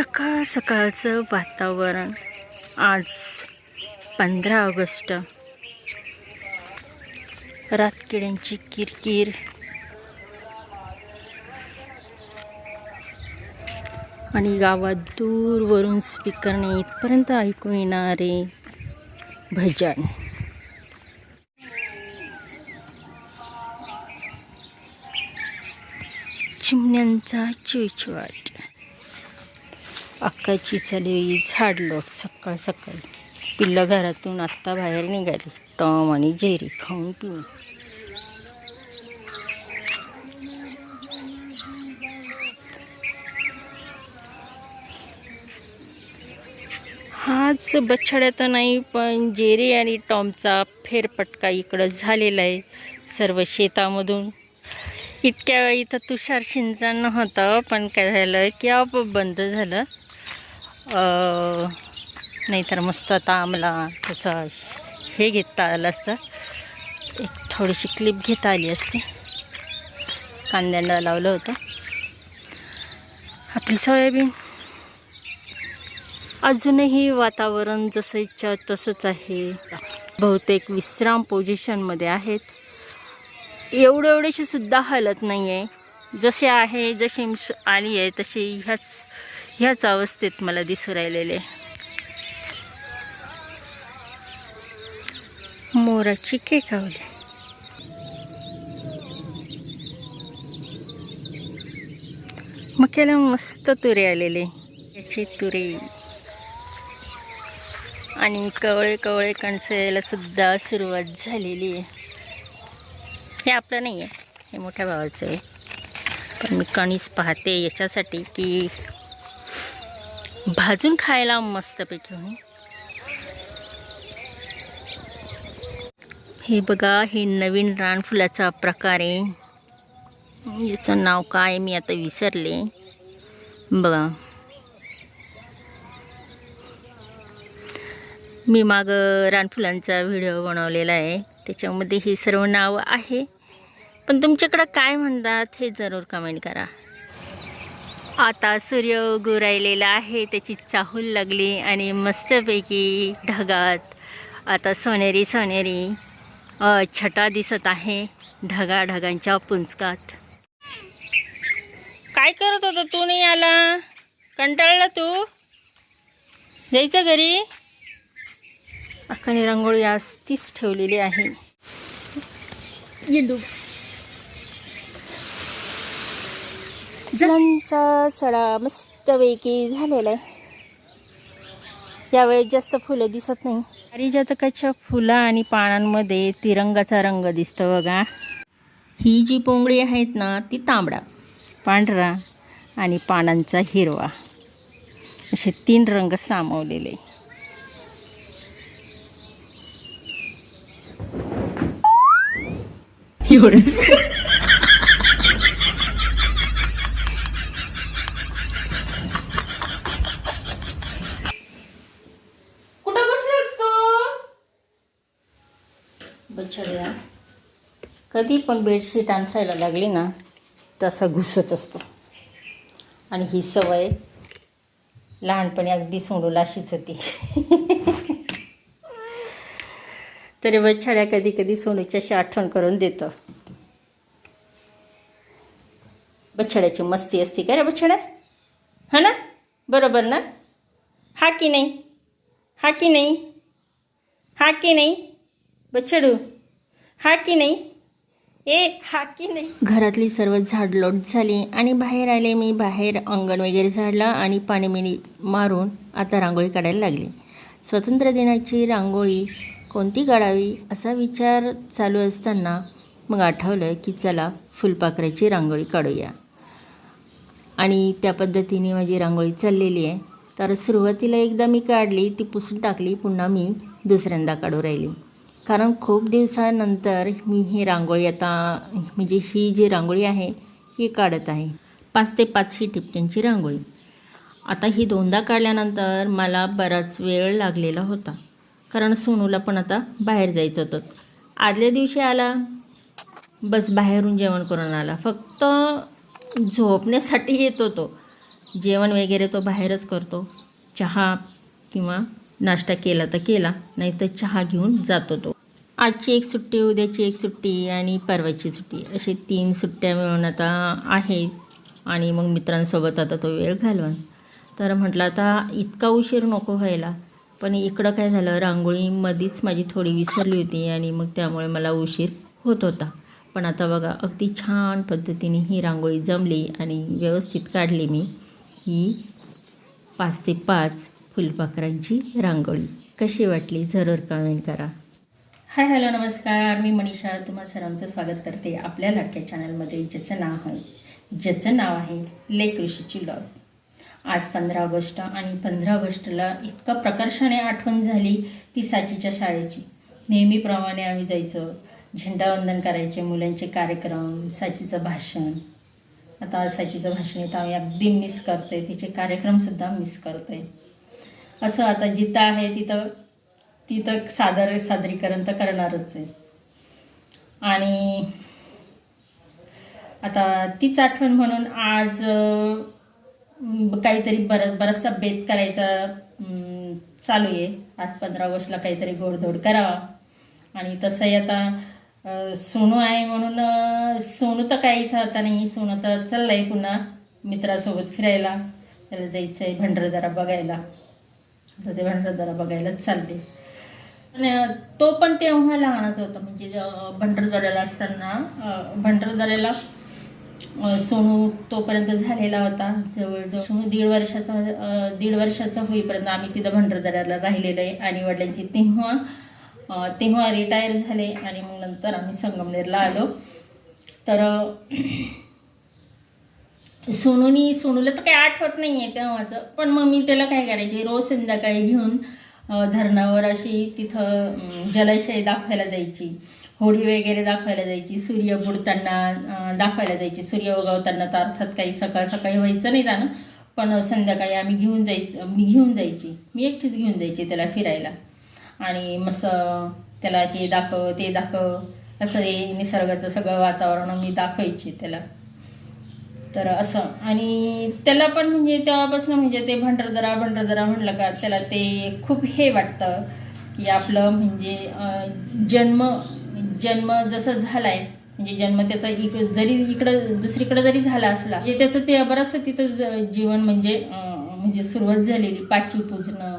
सकाळ सकाळचं वातावरण. आज पंधरा ऑगस्ट. रातकिड्यांची किरकिर. आणि गावात दूरवरून स्पीकरने इथपर्यंत ऐकू येणारे भजन. चिमण्यांचा चिवचिवाट. अक्काची चली झाडलं सकाळ सकाळी. पिल्लं घरातून आत्ता बाहेर निघाली. टॉम आणि जेरी खाऊन पिऊन. हाच बछड्या तर नाही पण जेरी आणि टॉमचा फेरपटका इकडं झालेला आहे सर्व शेतामधून. इतक्या वेळी तर तुषार सिंचन नव्हतं पण काय झालं? की आपोआप बंद झालं. नाहीतर मस्त आता आम्हाला त्याचं हे घेता आलं असतं. एक थोडीशी क्लिप घेता आली असती. कांद्यांना लावलं होतं. आपली सोयाबीन. अजूनही वातावरण जसं इच्छा तसंच आहे. बहुतेक विश्राम पोझिशनमध्ये आहेत. एवढे एवढेशी सुद्धा हलत नाही आहे जसे आहे जशी मी आली आहे तशी ह्याच ह्याच अवस्थेत मला दिसू राहिलेले. मोराची केकावली. मक्याला मस्त तुरे आलेले. याचे तुरे. आणि कवळे कवळे कणसायला सुद्धा सुरुवात झालेली आहे. हे आपलं नाही आहे हे मोठ्या भावाचं आहे. पण मी कणीस पाहते याच्यासाठी की भाजून खायला मस्तपैकी होईल हे. बघा हे नवीन रानफुलाचा प्रकार आहे. याचं नाव काय मी आता विसरले. बघा. मी माग रानफुलांचा व्हिडिओ बनवलेला आहे. त्याच्यामध्ये हे सर्व नाव आहे. पण तुमच्याकडं काय म्हणतात हे जरूर कमेंट करा. आता सूर्य उगुरायलेला आहे त्याची चाहूल लागली आणि मस्तपैकी ढगात आता सोनेरी सोनेरी छटा दिसत आहे ढगा ढगांच्या पुंचकात काय करत होता तू नाही आला? कंटाळला तू? जायचं घरी? अख्खाने रांगोळी आज तीच ठेवलेली आहे. येडू फुलांचा सडा मस्तपैकी झालेला आहे. यावेळेस जास्त फुलं दिसत नाही. पारिजातकाच्या फुलं आणि पानांमध्ये तिरंगाचा रंग दिसतो बघा. ही जी पोंगळी आहेत ना ती तांबडा पांढरा आणि पानांचा हिरवा. असे तीन रंग सामावलेले. कुठं बसलास तू बछड्या कधी पण बेडशीट अंथरायला लागली ना तसा घुसत असतो. आणि ही सवय लहानपणी अगदी सोडूला अशीच होती. तरी वछाड्या कधी कधी सोनूच्याशी आठवण करून देतं. बछड्याची मस्ती असते का रे बछड्या हा ना? बरोबर ना? हा की नाही? हा की नाही? हा की नाही? बछडू हा की नाही? ए हा की नाही. घरातली सर्व झाडलोट झाली आणि बाहेर आले मी. बाहेर अंगण वगैरे झाडलं आणि पाणी मिनी मारून आता रांगोळी काढायला लागली. स्वातंत्र्य दिनाची रांगोळी कोणती काढावी असा विचार चालू असताना मग आठवलं की चला फुलपाखराची रांगोळी काढूया. आणि त्या पद्धतीने माझी रांगोळी चाललेली आहे. तर सुरुवातीला एकदा मी काढली ती पुसून टाकली पुन्हा मी दुसऱ्यांदा काढू राहिली. कारण खूप दिवसानंतर मी ही रांगोळी आता म्हणजे ही जी रांगोळी आहे ही काढत आहे. पाच ते पाच ही टिपक्यांची रांगोळी. आता ही दोनदा काढल्यानंतर मला बराच वेळ लागलेला होता. कारण सोनूला पण आता बाहेर जायचं होतं. आदल्या दिवशी आला. बस बाहेरून जेवण करून आला. फक्त झोपण्यासाठी येत होतो. जेवण वगैरे तो बाहेरच करतो. चहा किंवा नाश्ता केला तर केला नाही तर चहा घेऊन जातो तो आजची एक सुट्टी उद्याची एक सुट्टी आणि परवाची सुट्टी अशी तीन सुट्ट्या मिळून आता आहे आणि मग मित्रांसोबत आता तो वेळ घालवा तर म्हटलं आता इतका उशीर नको व्हायला. पण इकडं काय झालं रांगोळीमध्येच माझी थोडी विसरली होती आणि मग त्यामुळे मला उशीर होत होता. पण आता बघा अगदी छान पद्धतीने ही रांगोळी जमली आणि व्यवस्थित काढली मी. ही पाच ते पाच फुलपाखरांची रांगोळी. कशी वाटली? जरूर कमेंट करा. हाय हॅलो नमस्कार. मी मनीषा. तुम्हा सर्वांचं स्वागत करते आपल्या लाडक्या चॅनलमध्ये ज्याचं नाव आहे ज्याचं नाव आहे लेक ऋषीची लॉ आज पंधरा ऑगस्ट आणि पंधरा ऑगस्टला इतका प्रकर्षाने आठवण झाली ती साचीच्या शाळेची. नेहमीप्रमाणे आम्ही जायचो झेंडावंदन करायचे मुलांचे कार्यक्रम साचीचं भाषण. आता साचीचं भाषण येतं आम्ही अगदी मिस करतोय तिचे कार्यक्रमसुद्धा मिस करतोय. असं आता जिथं आहे तिथं तिथं सादर सादरीकरण तर करणारच आहे. आणि आता तीच आठवण म्हणून आज काहीतरी बरं बराचसा बेत करायचा चालू आहे. आज पंधरा ऑगस्टला काहीतरी गोडधोड करावा. आणि तसंही आता सोनू आहे म्हणून सोनू तर काही इथं आता नाही. सोनू तर चाललं आहे पुन्हा मित्रासोबत फिरायला. त्याला जायचं आहे भंडारदारा बघायला. तर ते भंडारदारा बघायलाच चालले. आणि तो पण तेव्हा लहानच होता. म्हणजे भंडरदऱ्याला भंडारदऱ्याला असताना भंडरदऱ्याला भंडारदऱ्याला सोनू तोपर्यंत झालेला होता. जवळजवळ सोनू दीड वर्षाचा दीड वर्षाचा होईपर्यंत आम्ही तिथं भंडारदऱ्याला राहिलेलो आहे आणि वडिलांची तेव्हा तेव्हा रिटायर झाले आणि मग नंतर आम्ही संगमनेरला आलो. तर सोनूनी सोनूला तर काही आठवत नाही आहे तेव्हाचं. पण मग मी त्याला काय करायची रोज संध्याकाळी घेऊन धरणावर अशी तिथं जलाशय दाखवायला जायची. होडी वगैरे दाखवायला जायची. सूर्य बुडताना दाखवायला जायची. सूर्य उगवताना तर अर्थात काही सकाळ सकाळी व्हायचं नाही जाणं. पण संध्याकाळी आम्ही घेऊन जायचं मी घेऊन जायची. मी एकटीच घेऊन जायची त्याला फिरायला. आणि मस्त त्याला हे दाखव ते दाखव. असं हे निसर्गाचं सगळं वातावरण मी दाखवायची त्याला. तर असं. आणि त्याला पण म्हणजे तेव्हापासून म्हणजे ते भंडरदरा भंडरदरा म्हणलं का त्याला ते खूप हे वाटतं की आपलं म्हणजे जन्म जन्म जसं झालाय म्हणजे जन्म त्याचा इक जरी इकडं दुसरीकडं जरी झाला असला म्हणजे त्याचं ते बरंचसं तिथं ज- जीवन म्हणजे म्हणजे सुरुवात झालेली पाचवी पूजणं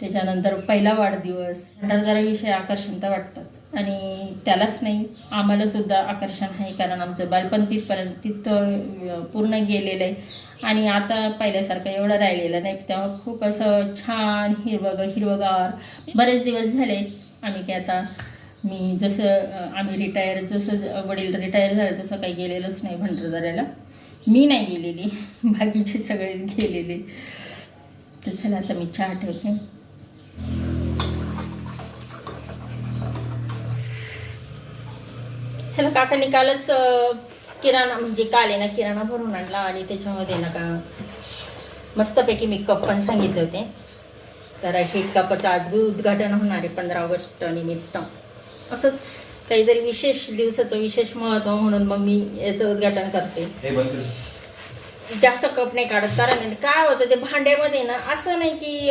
त्याच्यानंतर पहिला वाढदिवस भंडारदराविषयी आकर्षण तर वाटतात आणि त्यालाच नाही आम्हालासुद्धा आकर्षण आहे कारण आमचं बालपण तिथपर्यंत तिथं पूर्ण गेलेलं आहे. आणि आता पहिल्यासारखं एवढं राहिलेलं नाही. तेव्हा खूप असं छान हिरवग हिरवगार बरेच दिवस झाले. आम्ही काय आता मी जसं आम्ही रिटायर जसं वडील रिटायर झाले तसं काही गेलेलंच नाही भंडारदऱ्याला. मी नाही गेलेली. बाकीचे सगळे गेलेले. तर चला आता मी चहा ठेवते. चला काकांनी कालच किराणा म्हणजे काल आहे ना किराणा भरून आणला आणि त्याच्यामध्ये ना का मस्तपैकी मी कप पण सांगितले होते. तर हे कपाचं आज उद्घाटन होणार आहे पंधरा ऑगस्ट निमित्त. असंच काहीतरी विशेष दिवसाचं विशेष महत्त्व म्हणून मग मी याचं उद्घाटन करते. हे. जास्त कप नाही काढत कारण काय होतं ते भांड्यामध्ये ना असं नाही की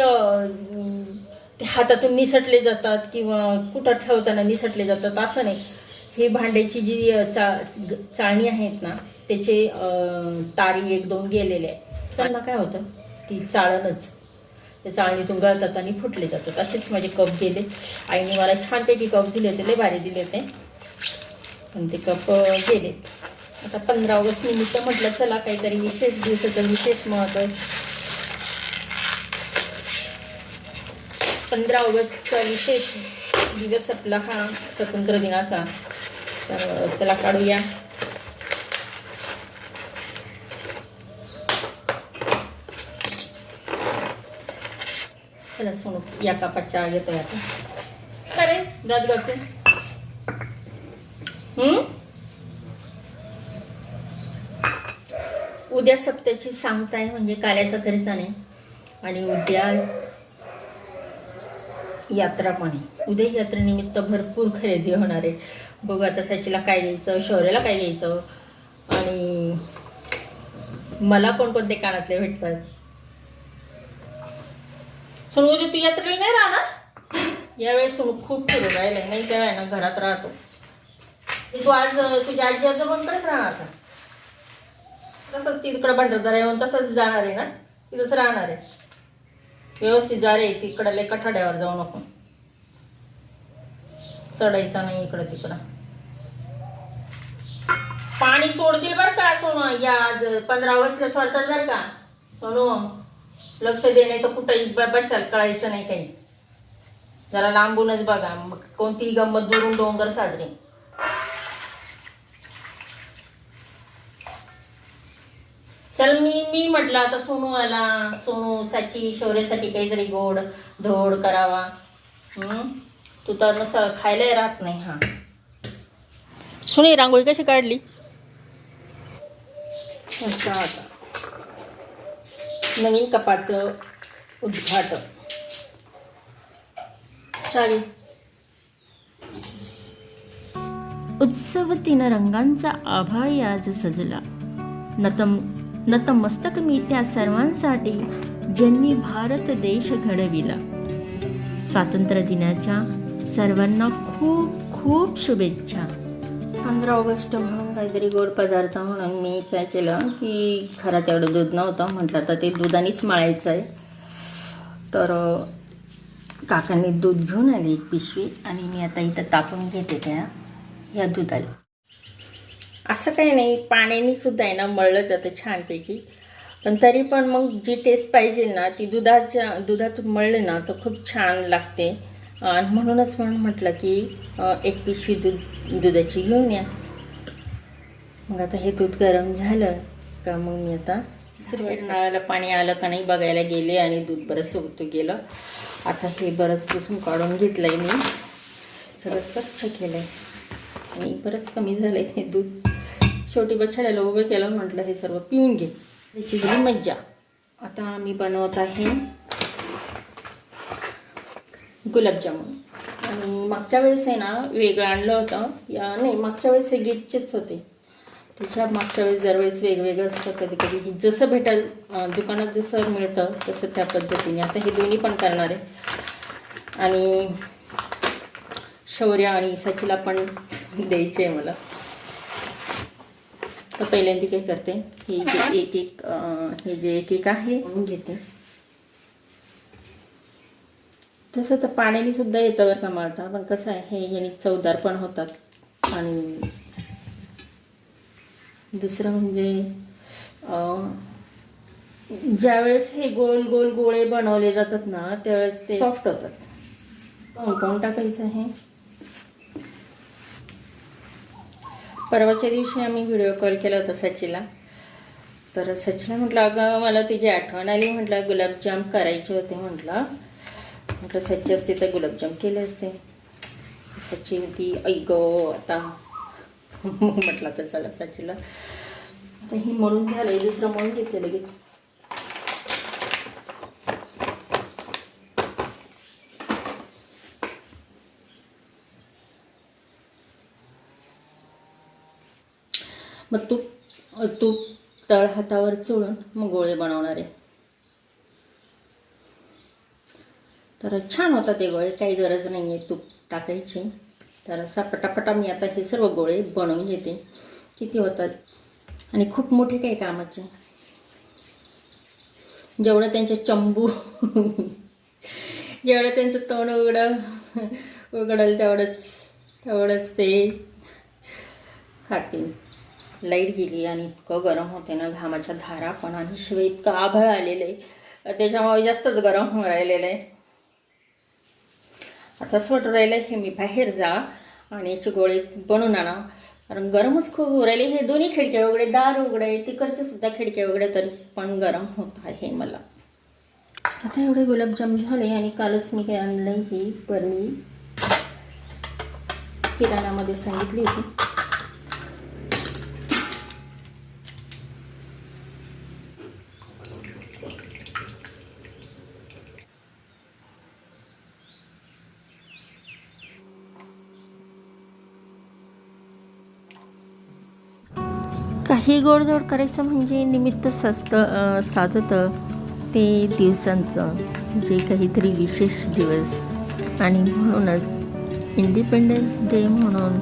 ते हातातून निसटले जातात किंवा कुठं ठेवताना निसटले जातात असं नाही. ही भांड्याची जी चा चाळणी आहेत ना त्याचे तारी एक दोन गेलेले आहेत. त्यांना काय होतं? ती चाळणच. ते चाळणीतून गळतात आणि फुटले जातात. असेच माझे कप गेले. आईने मला छानपैकी कप दिले होते. लय भारी दिले होते. पण ते कप गेले. आता पंधरा ऑगस्ट निमित्त म्हटलं चला काहीतरी विशेष दिवसाचं विशेष महत्त्व पंधरा ऑगस्टचा विशेष दिवस आपला हा स्वतंत्र दिनाचा तर चला काढूया. चला सोनू या कापाच्या येतोय आता अरे दात घासून. हम्म? उद्या सप्त्याची सांगताय म्हणजे काल्याचा करिता नाही आणि उद्या यात्रा पण आहे. उद्या यात्रेनिमित्त भरपूर खरेदी होणार आहे. बघू आता सचीला काय घ्यायचं शौर्याला काय घ्यायचं. आणि मला कोणकोणते कानातले भेटतात. सोनू तू यात्रेला नाही राहणार? यावेळेस सोनू खूप फिरून राहिले नाही त्या ना घरात राहतो. तू आज तुझ्या आजी आजोबांकडेच राहणार का? तसंच तिकडं भंडारदारा येऊन तसंच जाणार आहे ना? तिथंच राहणार आहे. व्यवस्थित जा रे तिकडं लय कठाड्यावर जाऊ नको. चढायचा नाही इकडं तिकडं. पाणी सोडतील बरं का सोनू या आज पंधरा ऑगस्टला सोडतात बरं का. सोनू लक्ष दे नाही तर कुठंही बसाल कळायचं नाही काही. जरा लांबूनच बघा मग कोणतीही गंमत दुरून डोंगर साजरी. चल मी मी म्हटलं आता सोनू आला सोनू साची शौर्यासाठी काहीतरी गोड धोड करावा. तू तर नसं खायलाही राहत नाही हा. सोनी रांगोळी कशी काढली? अच्छा आता नवीन कपाचं उद्घाटन. चालेल. उत्सव तीन रंगांचा आभाळी आज सजला. नतम नतमस्तक मी त्या सर्वांसाठी ज्यांनी भारत देश घडविला. स्वातंत्र्य दिनाच्या सर्वांना खूप खूप शुभेच्छा. पंधरा ऑगस्ट म्हणून काहीतरी गोड पदार्थ म्हणून मी काय केलं की घरात एवढं दूध नव्हतं. म्हटलं तर ते दुधानेच मळायचं आहे. तर काकांनी दूध घेऊन आली एक पिशवी आणि मी आता इथं तापून घेते त्या या दुधाला. असं काही नाही पाण्याने सुद्धा आहे ना मळलं जातं छानपैकी. पण तरी पण मग जी टेस्ट पाहिजे ना ती दुधाच्या दुधातून मळलं ना तर खूप छान लागते. आणि म्हणूनच म्हणून म्हटलं की एक पिशवी दूध दुधाची घेऊन या. मग आता हे दूध गरम झालं का मग मी आता सुरुवात नळाला पाणी आलं का नाही बघायला गेले आणि दूध बरंच सोबतो गेलं. आता हे बरंच पुसून काढून घेतलं आहे मी. सगळं स्वच्छ केलं आहे आणि बरंच कमी झालं आहे हे दूध. शेवटी बछड्याला उभं केलं म्हटलं हे सर्व पिऊन घे. त्याची झाली मज्जा. आता मी बनवत आहे गुलाबजामुन. आणि मागच्या वेळेस आहे ना वेगळं आणलं होतं. या नाही मागच्या वेळेस हे गिफ्टचेच होते. त्याच्या मागच्या वेळेस दरवेळेस वेगवेगळं असतं कधी कधी जसं भेटेल दुकानात जसं मिळतं तसं त्या पद्धतीने. आता हे दोन्ही पण करणार आहे. आणि शौर्य आणि सचीला पण द्यायचे आहे मला. तर पहिल्यांदा काय करते हे जे एक एक हे जे एक एक आहे घेते. तसं तर पाण्याने सुद्धा येतं बरं का मळता पण कसं आहे हे याने चवदार पण होतात. आणि दुसरं म्हणजे ज्यावेळेस हे गोल गोल गोळे बनवले जातात ना त्यावेळेस ते सॉफ्ट होतात. पाहून पाहून टाकायचं आहे. परवाच्या दिवशी आम्ही व्हिडिओ कॉल केला होता सचीला तर सचीला म्हटलं अगं मला तुझी आठवण आली. म्हटलं गुलाबजाम करायचे होते. म्हटलं म्हटलं सच्ची असते तर गुलाबजाम केले असते. तर सच्ची होती ऐक आता. म्हटलं तर चला सचीला. तर ही म्हणून झालं दुसरं म्हणून घेते लगेच मग तूप तूप तळ हातावर चोळून मग गोळे बनवणार आहे. तर छान होतात ते गोळे काही गरज नाही आहे तूप टाकायची. तर असा पटापटा मी आता हे सर्व गोळे बनवून घेते. किती होतात? आणि खूप मोठे काही कामाचे? जेवढं त्यांचे चंबू जेवढं त्यांचं तोंड उघडं उघडल तेवढंच तेवढंच ते खातील. लाइट गेली आणि इतकं गरम होते ना घामाच्या धारा पण. आणि शिवाय इतकं आभाळ आलेलं आहे त्याच्यामुळे जास्तच गरम होऊन राहिलेलं आहे आता असं वाटून राहिलं हे मी बाहेर जा आणि याचे गोळे बनवून आणा. कारण गरमच खूप होऊ राहिले हे दोन्ही खिडक्या उघडे दार उघडे तिकडचे सुद्धा खिडक्या उघडे तरी पण गरम होत आहे मला. आता एवढे गुलाबजाम झाले आणि कालच मी काय आणलं ही बरणी किराणामध्ये सांगितली होती. काही गोडधोड करायचं म्हणजे निमित्त सजतं साधतं ते दिवसांचं जे काहीतरी विशेष दिवस. आणि म्हणूनच इंडिपेंडन्स डे म्हणून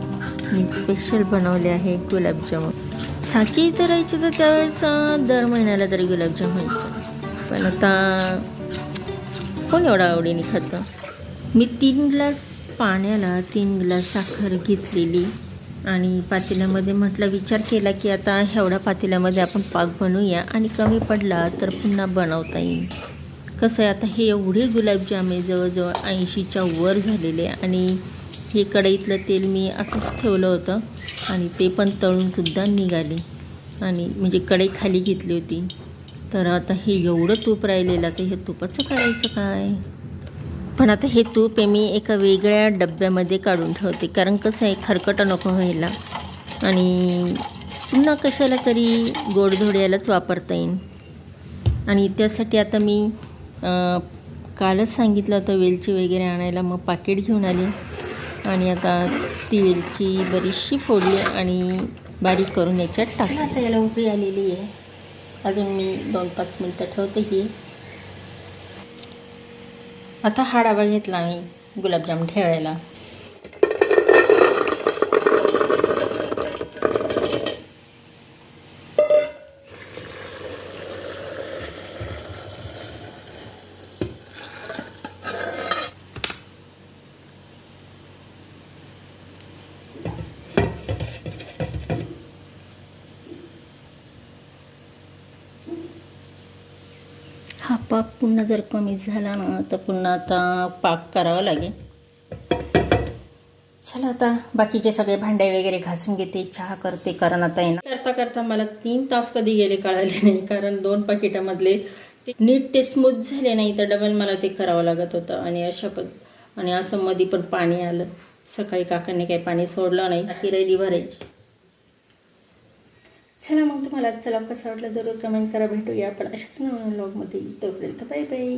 मी स्पेशल बनवले आहे गुलाबजामुन. साची करायची तर त्यावेळेस दर महिन्याला तरी गुलाबजाम पण आता कोण एवढा आवडीने खातं? मी तीन ग्लास पाण्याला तीन ग्लास साखर घेतलेली. आणि पातेल्यामध्ये म्हटलं विचार केला की आता एवढ्या पातेल्यामध्ये आपण पाक बनवूया आणि कमी पडला तर पुन्हा बनवता येईल. कसं आहे आता हे एवढे गुलाबजाम आहे जवळजवळ ऐंशीच्या वर झालेले आणि हे कढईतलं तेल मी असंच ठेवलं होतं आणि ते पण तळूनसुद्धा निघाले. आणि म्हणजे कढई खाली घेतली होती. तर आता हे एवढं तूप राहिलेलं तर हे तुपाचं करायचं काय? पण आता हे तूप आहे मी एका वेगळ्या डब्यामध्ये काढून ठेवते. कारण कसं आहे खरकटं नको व्हायला. आणि पुन्हा कशाला तरी गोडधोड्यालाच वापरता येईल. आणि त्यासाठी आता मी कालच सांगितलं होतं वेलची वगैरे आणायला. मग पाकिट घेऊन आली. आणि आता ती वेलची बरीचशी फोडली आणि बारीक करून याच्यात टाकली. आता याला उभी आलेली आहे. अजून मी दोन पाच मिनटं ठेवते की आता हा डबा घेतला मी गुलाबजाम ठेवायला. हा पाक पुन्हा जर कमी झाला ना तर पुन्हा आता पाक करावा लागेल. चला आता बाकीचे सगळे भांडे वगैरे घासून घेते चहा करते कारण आता येणार करता करता मला तीन तास कधी गेले कळाले नाही कारण दोन पाकिटामधले ते नीट ते स्मूथ झाले नाही तर डबल मला ते करावं लागत होतं. आणि अशा पद आणि असं मध्ये पण पाणी आलं. सकाळी काकांनी काही पाणी सोडलं नाही टाकी राहिली भरायची. चला मग तुम्हाला चला कसं वाटलं जरूर कमेंट करा भेटूया आपण अशाच नवीन ब्लॉगमध्ये तोपर्यंत बाय बाय